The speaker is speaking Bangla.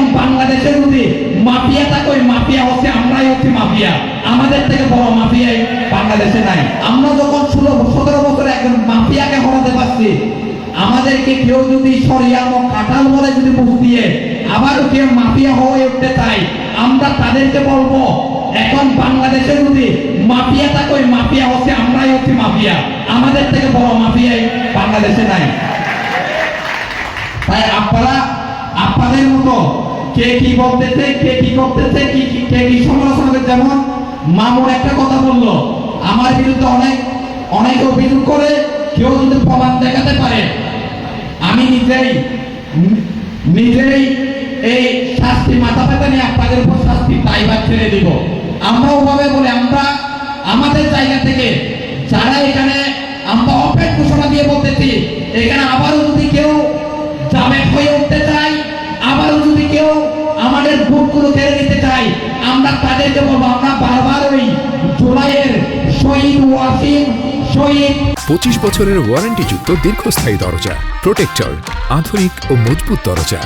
এখন বাংলাদেশে যদি মাফিয়া থাকে ওই মাফিয়া হচ্ছে আমরাই হচ্ছে মাফিয়া। আমাদের থেকে বড় মাফিয়া বাংলাদেশে নাই। আমরা যখন ষোলো, সতেরো বছরে একজন মাফিয়াকে হরাতে পারছি, আমাদেরকে কেউ যদি সরিয়া ও কাঁঠাল বলে যদি বুঝ দিয়ে আবারও কেউ মাফিয়া হয়ে উঠতে চাই আমরা তাদেরকে বলব, এখন বাংলাদেশে যদি মাফিয়া থাকে ওই মাফিয়া হচ্ছে আমরাই হচ্ছে মাফিয়া। আমাদের থেকে বড় মাফিয়া বাংলাদেশে নাই। তাই আপনারা, আপনাদের মতো কে কি বলতেছে, কে কি করতেছে, কি কি- কে সমালোচনা যেমন মামুন একটা কথা বলল, আমার বিরুদ্ধে অনেক অনেক অভিযোগ করে কেউ যদি প্রমাণ দেখাতে পারে, আমি নিজেই নিজেই এই শাস্তি মাথা পেতে নিয়ে আপনাদের উপর শাস্তি দায়ভার ছেড়ে দিব। আমরা ওভাবে বলে, আমরা আমাদের জায়গা থেকে যারা এখানে আমরা অপেন ঘোষণা দিয়ে বলতেছি, এখানে আবারও যদি কেউ আমরা তাদেরকে বলব আমরা বারবার ওই জুলাইয়ের শহীদ ওয়াসিম, শহীদ পঁচিশ বছরের ওয়ারেন্টিযুক্ত দীর্ঘস্থায়ী দরজা প্রোটেক্টর আধুনিক ও মজবুত দরজা।